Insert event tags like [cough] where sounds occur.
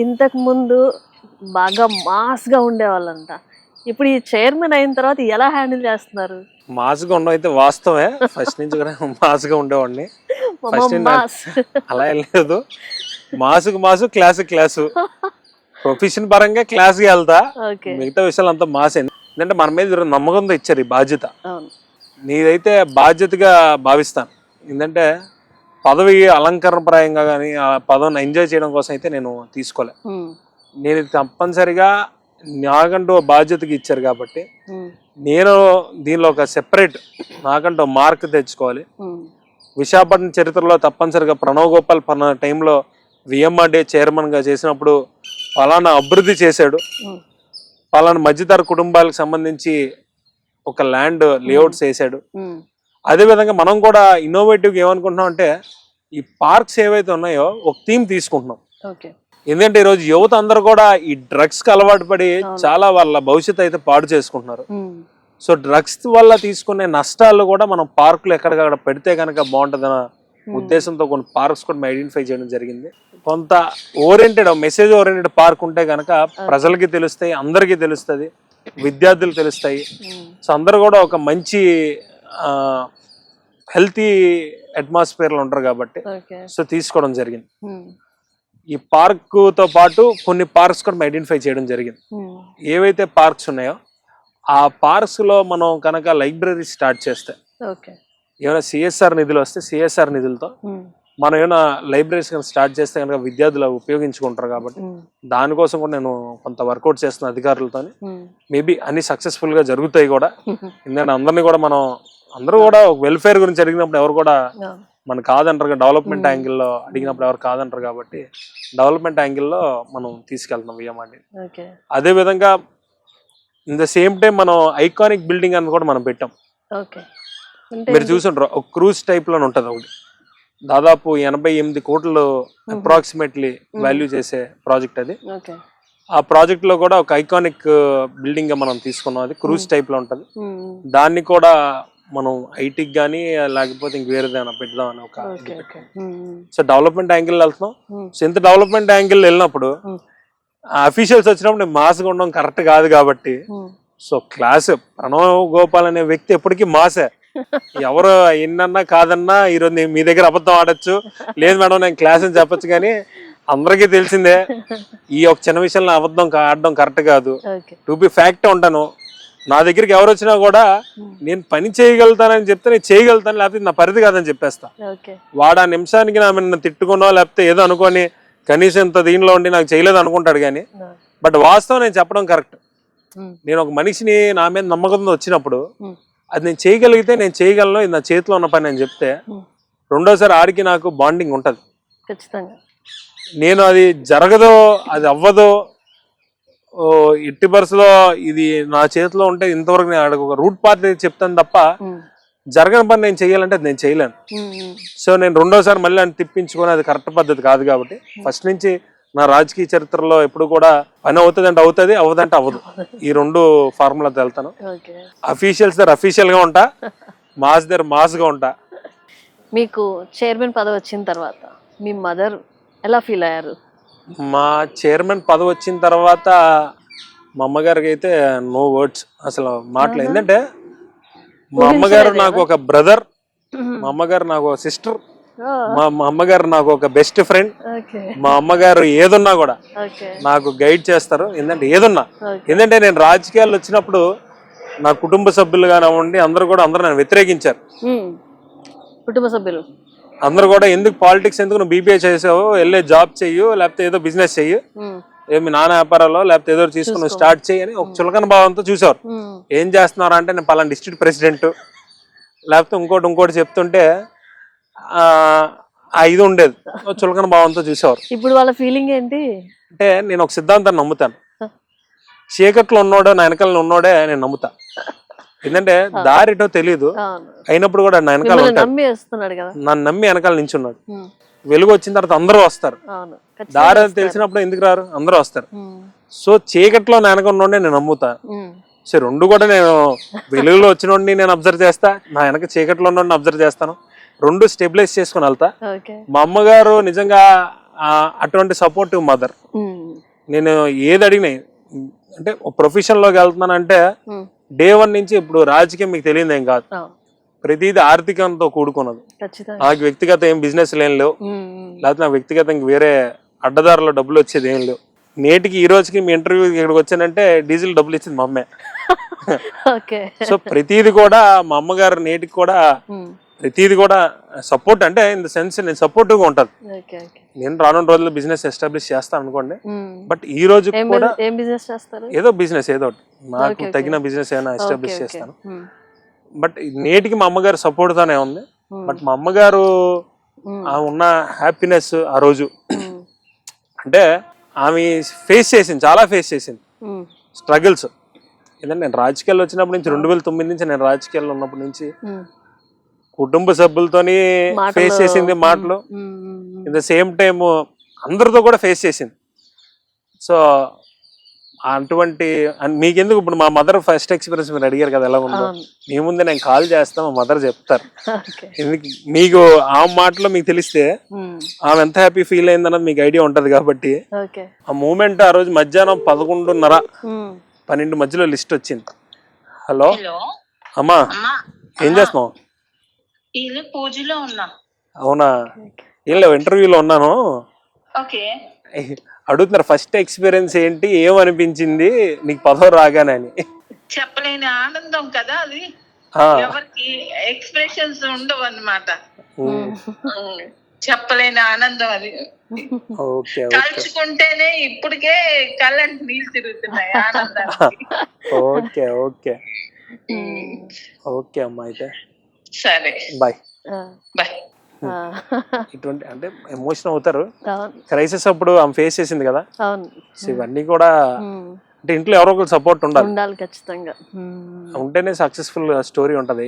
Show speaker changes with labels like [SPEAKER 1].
[SPEAKER 1] ఇంతకు ముందు బాగా మాస్గా ఉండేవాళ్ళంట. ఇప్పుడు ఈ చైర్మన్ అయిన తర్వాత ఎలా హ్యాండిల్ చేస్తున్నారు?
[SPEAKER 2] మాస్గా ఉండడం అయితే వాస్తవమే. ఫస్ట్ నుంచి కూడా మాస్గా ఉండేవాడిని. [laughs]
[SPEAKER 1] మాస్ [laughs]
[SPEAKER 2] అలా ఏం లేదు. మాసుకు మాసు క్లాసు క్లాసు ప్రొఫెషన్ పరంగా క్లాస్కి వెళ్తా. మిగతా విషయాలు అంతా మాసే ఎందుకంటే మన మీద నమ్మకంతో ఇచ్చారు ఈ బాధ్యత. నీదైతే బాధ్యతగా భావిస్తాను. ఎందుకంటే పదవి అలంకరణప్రాయంగా కానీ ఆ పదవిని ఎంజాయ్ చేయడం కోసం అయితే నేను తీసుకోలే. నేను తప్పనిసరిగా నాకంటూ ఓ బాధ్యతగా ఇచ్చారు కాబట్టి నేను దీనిలో ఒక సెపరేట్ నాకంటూ మార్క్ తెచ్చుకోవాలి. విశాఖపట్నం చరిత్రలో తప్పనిసరిగా ప్రణవ్ గోపాల్ పన్న టైంలో విఎంఆర్డే చైర్మన్గా చేసినప్పుడు ఫలానా అభివృద్ధి చేశాడు. ఫలానా మధ్యతర కుటుంబాలకు సంబంధించి ఒక ల్యాండ్ లేఅవుట్స్ వేసాడు అదేవిధంగా మనం కూడా ఇన్నోవేటివ్గా ఏమనుకుంటున్నాం అంటే ఈ పార్క్స్ ఏవైతే ఉన్నాయో ఒక థీమ్ తీసుకుంటున్నాం. ఎందుకంటే ఈరోజు యువత అందరూ కూడా ఈ డ్రగ్స్కి అలవాటు పడి చాలా వాళ్ళ భవిష్యత్తు అయితే పాడు చేసుకుంటున్నారు. సో డ్రగ్స్ వల్ల తీసుకునే నష్టాలు కూడా మనం పార్కులు ఎక్కడికక్కడ పెడితే కనుక బాగుంటుందన్న ఉద్దేశంతో కొన్ని పార్క్స్ కూడా ఐడెంటిఫై చేయడం జరిగింది. కొంత ఓరియంటెడ్ మెసేజ్ ఓరియంటెడ్ పార్క్ ఉంటే కనుక ప్రజలకి తెలుస్తాయి అందరికీ తెలుస్తుంది విద్యార్థులు తెలుస్తాయి. సో అందరూ కూడా ఒక మంచి హెల్తీ అట్మాస్ఫియర్లో ఉంటారు కాబట్టి సో తీసుకోవడం జరిగింది. ఈ పార్కుతో పాటు కొన్ని పార్క్స్ కూడా ఐడెంటిఫై చేయడం జరిగింది. ఏవైతే పార్క్స్ ఉన్నాయో ఆ పార్క్స్లో మనం కనుక లైబ్రరీ స్టార్ట్ చేస్తే ఏమైనా సిఎస్ఆర్ నిధులు వస్తే సిఎస్ఆర్ నిధులతో మనం ఏమైనా లైబ్రరీస్ కనుక స్టార్ట్ చేస్తే కనుక విద్యార్థులు ఉపయోగించుకుంటారు కాబట్టి దానికోసం కూడా నేను కొంత వర్కౌట్ చేస్తున్న అధికారులతో మేబీ అన్ని సక్సెస్ఫుల్గా జరుగుతాయి కూడా. ఎందుకంటే అందరినీ కూడా మనం అందరూ కూడా వెల్ఫేర్ గురించి అడిగినప్పుడు ఎవరు కూడా. మన కాదంటారు డెవలప్మెంట్ యాంగిల్లో అడిగినప్పుడు ఎవరు కాదంటారు కాబట్టి డెవలప్మెంట్ యాంగిల్లో మనం తీసుకెళ్తున్నాం విఎంఆర్డి అదే విధంగా ఇన్ ద సేమ్ టైం మనం ఐకానిక్ బిల్డింగ్ అని కూడా మనం పెట్టాం. మీరు చూసుంటారు ఒక క్రూజ్ టైప్లో ఉంటది ఒకటి. దాదాపు ఎనభై ఎనిమిది కోట్లు అప్రాక్సిమేట్లీ వాల్యూ చేసే ప్రాజెక్ట్ అది. ఆ ప్రాజెక్ట్లో కూడా ఒక ఐకానిక్ బిల్డింగ్ మనం తీసుకున్నాం అది క్రూజ్ టైప్లో ఉంటది. దాన్ని కూడా మనం ఐటీకి కానీ లేకపోతే ఇంక వేరేదైనా పెడదామని ఒక సో డెవలప్మెంట్ యాంగిల్ వెళ్తున్నాం. సో ఇంత డెవలప్మెంట్ యాంగిల్ వెళ్ళినప్పుడు అఫీషియల్స్ వచ్చినప్పుడు నేను మాస్గా ఉండడం కరెక్ట్ కాదు కాబట్టి సో క్లాస్ ప్రణవ్ గోపాల్ అనే వ్యక్తి ఎప్పటికీ మాసే. [laughs] ఎవరు ఎన్నన్నా కాదన్నా ఈరోజు నేను మీ దగ్గర అబద్ధం ఆడొచ్చు. లేదు మేడం నేను క్లాస్ అని చెప్పొచ్చు కానీ అందరికీ తెలిసిందే ఈ ఒక చిన్న విషయంలో అబద్ధం ఆడడం కరెక్ట్ కాదు. టు బి ఫ్యాక్ట్ ఉంటాను. నా దగ్గరికి ఎవరు వచ్చినా కూడా నేను పని చేయగలుగుతానని చెప్తే నేను చేయగలుగుతాను లేకపోతే నా పరిధి కాదని చెప్పేస్తా. వాడు ఆ నిమిషానికి నా మీద నన్ను తిట్టుకునో లేకపోతే ఏదో అనుకొని కనీసం ఇంత దీనిలో ఉండి నాకు చేయలేదు అనుకుంటాడు కానీ బట్ వాస్తవం నేను చెప్పడం కరెక్ట్. నేను ఒక మనిషిని నా మీద నమ్మకంతో వచ్చినప్పుడు అది నేను చేయగలిగితే నేను చేయగలను ఇది నా చేతిలో ఉన్న పని అని చెప్తే రెండోసారి ఆడికి నాకు బాండింగ్ ఉంటుంది.
[SPEAKER 1] ఖచ్చితంగా.
[SPEAKER 2] నేను అది జరగదో అది అవ్వదో ఓ ఎట్టి బరుసలో ఇది నా చేతిలో ఉంటే ఇంతవరకు నేను ఒక రూట్ పాత్ చెప్తాను తప్ప జరగని పని నేను చేయాలంటే నేను చేయలేను. సో నేను రెండోసారి మళ్ళీ అని తిప్పించుకొని అది కరెక్ట్ పద్ధతి కాదు కాబట్టి ఫస్ట్ నుంచి నా రాజకీయ చరిత్రలో ఎప్పుడు కూడా పని అవుతుంది అంటే అవుతుంది అవ్వదంటే అవ్వదు. ఈ రెండు ఫార్ములాతో వెళ్తాను. అఫీషియల్స్ దగ్గర అఫీషియల్గా ఉంటా మాస్ దగ్గర మాస్గా ఉంటా.
[SPEAKER 1] మీకు చైర్మన్ పదవి వచ్చిన తర్వాత మీ మదర్ ఎలా ఫీల్ అయ్యారు?
[SPEAKER 2] మా చైర్మన్ పదవి వచ్చిన తర్వాత మా అమ్మగారికి అయితే నో వర్డ్స్ అసలు మాటలు ఎందుకంటే మా అమ్మగారు నాకు ఒక బ్రదర్ మా అమ్మగారు నాకు ఒక సిస్టర్ మా మా అమ్మగారు నాకు ఒక బెస్ట్ ఫ్రెండ్ మా అమ్మగారు ఏదున్నా కూడా నాకు గైడ్ చేస్తారు. ఎందుకంటే ఏదున్నా. ఎందుకంటే నేను రాజకీయాలు వచ్చినప్పుడు నా కుటుంబ సభ్యులు కానివ్వండి అందరూ కూడా అందరూ నన్ను వ్యతిరేకించారు.
[SPEAKER 1] కుటుంబ సభ్యులు.
[SPEAKER 2] అందరూ కూడా ఎందుకు పాలిటిక్స్ ఎందుకు నువ్వు బీపీఐ చేసావు వెళ్ళే జాబ్ చెయ్యు లేకపోతే ఏదో బిజినెస్ చెయ్యు. ఏమి నాన్న వ్యాపారాల్లో లేకపోతే ఏదో తీసుకుని స్టార్ట్ చేయి అని ఒక చులకన భావంతో చూసారు ఏం చేస్తున్నారు అంటే నేను పలానా డిస్ట్రిక్ట్ ప్రెసిడెంట్ లేకపోతే ఇంకోటి ఇంకోటి చెప్తుంటే ఆ ఇది ఉండేది. చులకన భావంతో చూసేవారు.
[SPEAKER 1] ఇప్పుడు వాళ్ళ ఫీలింగ్ ఏంటి?
[SPEAKER 2] అంటే నేను ఒక సిద్ధాంతాన్ని నమ్ముతాను. చీకట్లో ఉన్నోడే నా వెనకాల ఉన్నోడే నేను నమ్ముతా. ఎందుకంటే దారిటో తెలియదు అయినప్పుడు కూడా నా వెనకాల నన్ను నమ్మి వెనకాల నించున్నాడు. వెలుగు వచ్చిన తర్వాత అందరూ వస్తారు. దారి. తెలిసినప్పుడు ఎందుకు రారు? అందరూ వస్తారు. సో చీకట్లో నా వెనక ఉన్నోడే నేను నమ్ముతా. సో రెండు కూడా నేను వెలుగులో వచ్చినోడిని నేను అబ్జర్వ్ చేస్తా. నా వెనక చీకట్లో ఉన్నోడిని అబ్జర్వ్ చేస్తాను. రెండు స్టెబిలైజ్ చేసుకుని వెళ్తా. మా అమ్మగారు నిజంగా అటువంటి సపోర్టివ్ మదర్. నేను ఏది అడిగినా అంటే ప్రొఫెషన్లోకి వెళ్తున్నానంటే
[SPEAKER 1] ఉమ్,
[SPEAKER 2] డే వన్ నుంచి ఇప్పుడు రాజకీయం మీకు తెలియదు ఏం కాదు. ప్రతిదీ ఆర్థికంతో కూడుకున్నది. నాకు వ్యక్తిగత ఏం బిజినెస్ ఏం లేవు. లేకపోతే నాకు వ్యక్తిగతంగా వేరే అడ్డదారులో డబ్బులు వచ్చేది ఏం లేవు. నేటికి ఈ రోజుకి మీ ఇంటర్వ్యూ ఇక్కడికి వచ్చానంటే డీజిల్ డబ్బులు ఇచ్చింది మా అమ్మే. [laughs] సో ప్రతిది కూడా మా అమ్మగారు నేటికి కూడా ప్రతిది కూడా సపోర్ట్ అంటే ఇన్ ద సెన్స్ నేను సపోర్టివ్గా ఉంటుంది
[SPEAKER 1] ఓకే ఓకే
[SPEAKER 2] నేను రానున్న రోజుల్లో బిజినెస్ ఎస్టాబ్లిష్ చేస్తాను అనుకోండి. బట్ ఈ రోజు కూడా ఏదో బిజినెస్ ఏదో నాకు. తగిన బిజినెస్ ఏమైనా ఎస్టాబ్లిష్ చేస్తాను. బట్ నేటికి మా అమ్మగారు సపోర్ట్ తోనే ఉంది. బట్ మా అమ్మగారు ఉన్న హ్యాపీనెస్ ఆ రోజు. అంటే ఆమె ఫేస్ చేసింది చాలా ఫేస్ చేసింది. స్ట్రగుల్స్ ఎందుకంటే నేను రాజకీయాల్లో వచ్చినప్పటి నుంచి రెండు వేల తొమ్మిది నుంచి నేను రాజకీయాల్లో ఉన్నప్పటి నుంచి. కుటుంబ సభ్యులతోని ఫేస్ చేసింది మాటలు. ఇన్ ద సేమ్ టైం అందరితో కూడా ఫేస్ చేసింది. సో అటువంటి మీకెందుకు ఇప్పుడు మా మదర్ ఫస్ట్ ఎక్స్పీరియన్స్ మీరు అడిగారు కదా ఎలా ఉందో. మీ ముందే నేను కాల్ చేస్తా మా మదర్ చెప్తారు. మీకు ఆ మాటలో మీకు తెలిస్తే ఆమె ఎంత హ్యాపీ ఫీల్ అయిందన్నది మీకు ఐడియా ఉంటది కాబట్టి
[SPEAKER 1] ఓకే.
[SPEAKER 2] ఆ మూమెంట్ ఆ రోజు మధ్యాహ్నం పదకొండున్నర పన్నెండు మధ్యలో లిస్ట్ వచ్చింది. హలో
[SPEAKER 3] హలో
[SPEAKER 2] అమ్మా
[SPEAKER 3] అమ్మా.
[SPEAKER 2] ఏం చేస్తున్నావు?
[SPEAKER 3] ఇల్లు పూజలో ఉన్నా.
[SPEAKER 2] అవునా? లేవు ఇంటర్వ్యూలో ఉన్నాను.
[SPEAKER 3] ఓకే.
[SPEAKER 2] అడుగుతున్నారు ఫస్ట్ ఎక్స్పీరియన్స్ ఏంటి ఏమనిపించింది నీకు పదవి రాగానే అని
[SPEAKER 3] చెప్పలేని ఆనందం కదా అది? ఎవరికి ఎక్స్ప్రెషన్స్ ఉండవు అన్నమాట.
[SPEAKER 2] ఉమ్,
[SPEAKER 3] చెప్పలేని ఆనందం అది. తలుచుకుంటేనే ఇప్పటికే కళ్ళంటి నీళ్ళు తిరుగుతున్నాయి ఆనందానికి. [laughs]
[SPEAKER 2] Okay okay. ఓకే అమ్మా అయితే.
[SPEAKER 3] సరే.
[SPEAKER 2] బాయ్
[SPEAKER 1] ఆ,
[SPEAKER 3] బాయ్
[SPEAKER 1] ఆ,
[SPEAKER 2] ఇటువంటి అంటే ఎమోషన్ అవుతారు. క్రైసిస్ అప్పుడు ఆమె ఫేస్ చేసింది కదా?
[SPEAKER 1] అవును.
[SPEAKER 2] సో ఇవన్నీ కూడా
[SPEAKER 1] ఉమ్,
[SPEAKER 2] అంటే ఇంట్లో ఎవరో ఒకరు సపోర్ట్ ఉండాలి.
[SPEAKER 1] ఉండాలి ఖచ్చితంగా.
[SPEAKER 2] ఉంటేనే సక్సెస్ఫుల్ స్టోరీ ఉంటది.